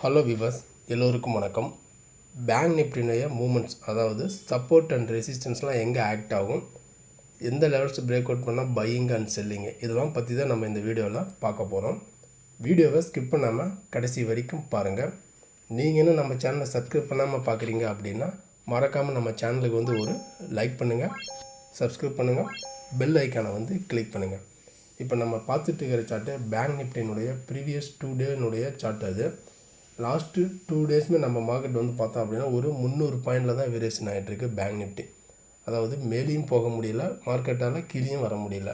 Hello viewers எல்லோருக்கும் வணக்கம். Bank நிஃப்டினுடைய மூமெண்ட்ஸ் அதாவது சப்போர்ட் அண்ட் ரெசிஸ்டன்ஸ்லாம் எங்கே ஆக்ட் ஆகும்? எந்த லெவல்ஸ் பிரேக் அவுட் பண்ணால் பையிங் அண்ட் செல்லிங்கு இதெல்லாம் பற்றி தான் நம்ம இந்த வீடியோவில் பார்க்க போகிறோம் வீடியோவை ஸ்கிப் பண்ணாமல் கடைசி வரைக்கும் பாருங்கள் நீங்கள் இன்னும் நம்ம சேனலை சப்ஸ்கிரைப் பண்ணாமல் பார்க்குறீங்க அப்படின்னா மறக்காமல் நம்ம சேனலுக்கு வந்து ஒரு லைக் பண்ணுங்கள் சப்ஸ்கிரைப் பண்ணுங்கள் பெல் ஐக்கானை வந்து கிளிக் பண்ணுங்கள் இப்போ நம்ம பார்த்துட்டு இருக்கிற சார்ட்டு பேங்க் நிஃப்டினுடைய ப்ரீவியஸ் டூ டேனுடைய சார்ட் அது. லாஸ்ட்டு டூ டேஸ்மே நம்ம மார்க்கெட் வந்து பார்த்தோம் அப்படின்னா ஒரு முந்நூறு பாயிண்டில் தான் வேரியேஷன் ஆகிட்டுருக்கு பேங்க் நிஃப்டி அதாவது மேலேயும் போக முடியல மார்க்கெட்டால் கீழேயும் வர முடியல.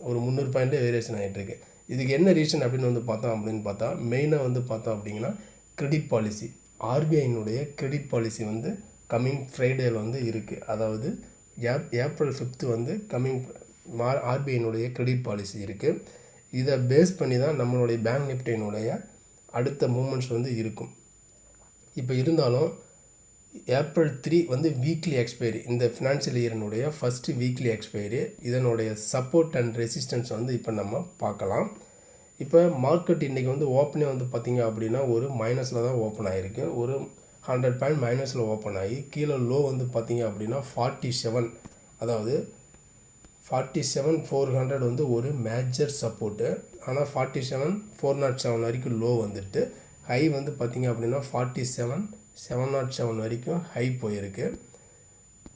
ஒரு முந்நூறு பாயிண்ட்டே வேரியேஷன் ஆகிட்டுருக்கு இதுக்கு என்ன ரீசன் அப்படின்னு வந்து பார்த்தோம் அப்படின்னு பார்த்தா மெயினாக வந்து பார்த்தோம் அப்படிங்கன்னா கிரெடிட் பாலிசி ஆர்பிஐனுடைய கிரெடிட் பாலிசி வந்து கம்மிங் ஃப்ரைடேயில் வந்து இருக்குது அதாவது ஏப் ஏப்ரல் ஃபிஃப்த்து வந்து கம்மிங் மா ஆர்பிஐனுடைய கிரெடிட் பாலிசி இருக்குது இதை பேஸ் பண்ணி தான் நம்மளுடைய பேங்க் நிஃப்டியினுடைய அடுத்த மூமெண்ட்ஸ் வந்து இருக்கும். இப்போ இருந்தாலும் ஏப்ரல் த்ரீ வந்து வீக்லி எக்ஸ்பைரி இந்த ஃபினான்ஷியல் இயரினுடைய ஃபஸ்ட்டு வீக்லி எக்ஸ்பைரி இதனுடைய சப்போர்ட் அண்ட் ரெசிஸ்டன்ஸ் வந்து இப்போ நம்ம பார்க்கலாம். இப்போ மார்க்கெட் இன்றைக்கி வந்து ஓப்பனே வந்து பார்த்திங்க அப்படின்னா ஒரு மைனஸில் தான் ஓப்பன் ஆகிருக்கு ஒரு ஹண்ட்ரட் பாயிண்ட் மைனஸில் ஓப்பன் ஆகி கீழே லோ வந்து பார்த்திங்க அப்படின்னா ஃபார்ட்டி செவன் அதாவது ஃபார்ட்டி செவன் ஃபோர் ஹண்ட்ரட் வந்து ஒரு மேஜர் சப்போர்ட்டு ஆனால் forty seven four nought seven வரைக்கும் லோ வந்துட்டு ஹை வந்து பார்த்திங்க அப்படின்னா forty seven seven nought seven வரைக்கும் ஹை போயிருக்கு.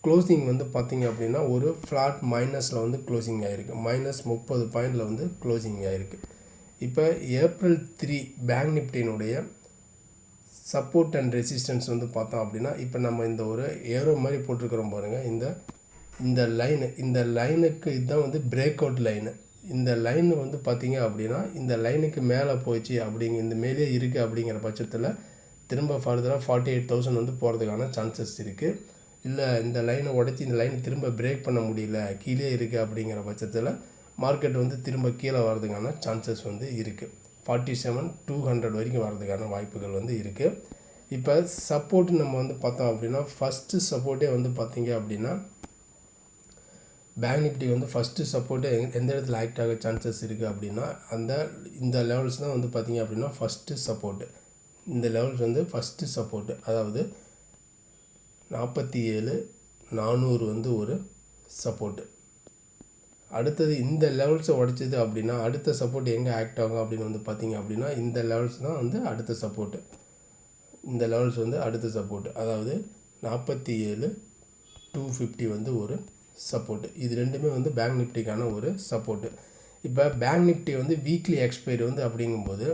க்ளோசிங் வந்து பார்த்திங்க அப்படின்னா ஒரு ஃப்ளாட் மைனஸில் வந்து க்ளோசிங் ஆகிருக்கு மைனஸ் முப்பது பாயிண்டில் வந்து க்ளோசிங் ஆகிருக்கு இப்போ ஏப்ரல் த்ரீ பேங்க் நிஃப்டினுடைய சப்போர்ட் அண்ட் ரெசிஸ்டன்ஸ் வந்து பார்த்தோம் அப்படின்னா இப்போ நம்ம இந்த ஒரு ஏரோ மாதிரி போட்டிருக்கிறோம் பாருங்கள் இந்த இந்த லைனு இந்த லைனுக்கு இதுதான் வந்து பிரேக் அவுட் லைனு இந்த லைன் வந்து பார்த்தீங்க அப்படின்னா இந்த லைனுக்கு மேலே போயிடுச்சு அப்படிங்க இந்த மேலே இருக்குது அப்படிங்கிற பட்சத்தில் திரும்ப ஃபர்தராக ஃபார்ட்டி எயிட் தௌசண்ட் வந்து போகிறதுக்கான சான்சஸ் இருக்குது இல்லை இந்த லைனை உடச்சி இந்த லைனை திரும்ப பிரேக் பண்ண முடியல கீழே இருக்குது அப்படிங்கிற பட்சத்தில் மார்க்கெட் வந்து திரும்ப கீழே வர்றதுக்கான சான்சஸ் வந்து இருக்குது ஃபார்ட்டி செவன் டூ ஹண்ட்ரட் வரைக்கும் வர்றதுக்கான வாய்ப்புகள் வந்து இருக்குது இப்போ சப்போர்ட் நம்ம வந்து பார்த்தோம் அப்படின்னா ஃபஸ்ட்டு சப்போர்ட்டே வந்து பார்த்தீங்க அப்படின்னா பேங்க் நிஃப்டி வந்து ஃபஸ்ட்டு சப்போர்ட்டு எந்த இடத்துல ஆக்ட் ஆக சான்சஸ் இருக்குது அப்படின்னா அந்த இந்த லெவல்ஸ் தான் வந்து பார்த்திங்க அப்படின்னா ஃபஸ்ட்டு சப்போர்ட்டு இந்த லெவல்ஸ் வந்து ஃபஸ்ட்டு சப்போர்ட்டு அதாவது நாற்பத்தி ஏழு நானூறு வந்து ஒரு சப்போர்ட்டு அடுத்தது இந்த லெவல்ஸை உடைச்சது அப்படின்னா அடுத்த சப்போர்ட் எங்கே ஆக்ட் ஆகும் அப்படின்னு வந்து பார்த்திங்க அப்படின்னா இந்த லெவல்ஸ் தான் வந்து அடுத்த சப்போர்ட்டு இந்த லெவல்ஸ் வந்து அடுத்த சப்போர்ட்டு அதாவது நாற்பத்தி ஏழு டூ ஃபிஃப்டி வந்து ஒரு சப்போர்ட்டு இது ரெண்டுமே வந்து பேங்க் நிஃப்டிக்கான ஒரு சப்போர்ட்டு இப்போ பேங்க் நிஃப்டி வந்து வீக்லி எக்ஸ்பைரி வந்து அப்படிங்கும்போது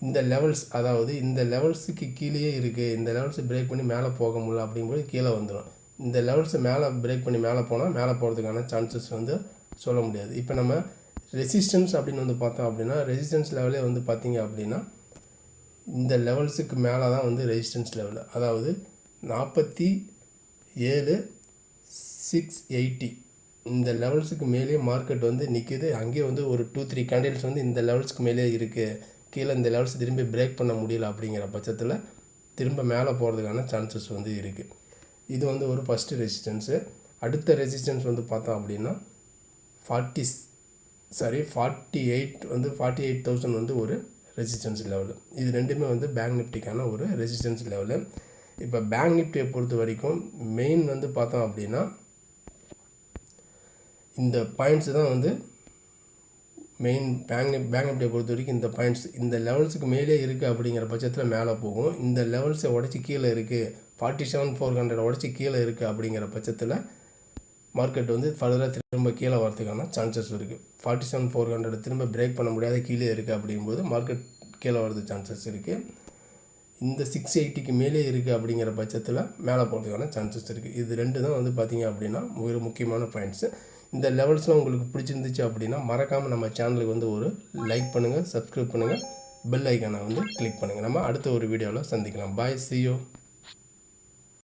இந்த லெவல்ஸ் அதாவது இந்த லெவல்ஸுக்கு கீழேயே இருக்குது இந்த லெவல்ஸை பிரேக் பண்ணி மேலே போக முடியல அப்படிங்கும்போது கீழே வந்துடும் இந்த லெவல்ஸை மேலே பிரேக் பண்ணி மேலே போனால் மேலே போகிறதுக்கான சான்சஸ் வந்து சொல்ல முடியாது. இப்போ நம்ம ரெசிஸ்டன்ஸ் அப்படின்னு வந்து பார்த்தோம் அப்படின்னா ரெசிஸ்டன்ஸ் லெவலே வந்து பார்த்திங்க அப்படின்னா இந்த லெவல்ஸுக்கு மேலே தான் வந்து ரெசிஸ்டன்ஸ் லெவல் அதாவது நாற்பத்தி ஏழு சிக்ஸ் எயிட்டி இந்த லெவல்ஸுக்கு மேலே மார்க்கெட் வந்து நிற்கிது அங்கேயே வந்து ஒரு டூ த்ரீ கேண்டில்ஸ் வந்து இந்த லெவல்ஸ்க்கு மேலே இருக்குது கீழே இந்த லெவல்ஸ் திரும்பி பிரேக் பண்ண முடியல அப்படிங்கிற பட்சத்தில் திரும்ப மேலே போகிறதுக்கான சான்சஸ் வந்து இருக்குது இது வந்து ஒரு ஃபஸ்ட்டு ரெசிஸ்டன்ஸு அடுத்த ரெசிஸ்டன்ஸ் வந்து பார்த்தோம் அப்படின்னா ஃபார்ட்டி சாரி ஃபார்ட்டி எயிட் வந்து ஃபார்ட்டி எயிட் தௌசண்ட் வந்து ஒரு ரெசிஸ்டன்ஸ் லெவலு இது ரெண்டுமே வந்து பேங்க் நிஃப்டிக்கான ஒரு ரெசிஸ்டன்ஸ் லெவலு இப்போ பேங்க் நிஃப்டியை பொறுத்த வரைக்கும் மெயின் வந்து பார்த்தோம் அப்படின்னா இந்த பாயிண்ட்ஸு தான் வந்து மெயின் பேங்க் பேங்க் நிஃப்டியை பொறுத்த வரைக்கும் இந்த பாயிண்ட்ஸ் இந்த லெவல்ஸுக்கு மேலே இருக்குது அப்படிங்கிற பட்சத்தில் மேலே போகும். இந்த லெவல்ஸை உடச்சி கீழே இருக்குது ஃபார்ட்டி செவன் ஃபோர் ஹண்ட்ரட் உடச்சி கீழே இருக்குது அப்படிங்கிற பட்சத்தில் மார்க்கெட் வந்து ஃபர்தராக திரும்ப கீழே வரதுக்கான சான்சஸ் இருக்குது ஃபார்ட்டி செவன் ஃபோர் ஹண்ட்ரட் திரும்ப பிரேக் பண்ண முடியாத கீழே இருக்குது அப்படிங்கும்போது மார்க்கெட் கீழே வரது சான்சஸ் இருக்குது இந்த சிக்ஸ் எயிட்டிக்கு மேலே இருக்குது அப்படிங்கிற பட்சத்தில் மேலே போகிறதுக்கான சான்சஸ் இருக்குது இது ரெண்டு தான் வந்து பார்த்திங்க அப்படின்னா மிக முக்கியமான பாயிண்ட்ஸு இந்த லெவல்ஸ்லாம் உங்களுக்கு பிடிச்சிருந்துச்சு அப்படின்னா மறக்காமல் நம்ம சேனலுக்கு வந்து ஒரு லைக் பண்ணுங்கள் சப்ஸ்கிரைப் பண்ணுங்கள் பெல் ஐக்கானை வந்து கிளிக் பண்ணுங்கள் நம்ம அடுத்த ஒரு வீடியோவில் சந்திக்கலாம். பாய் சியோ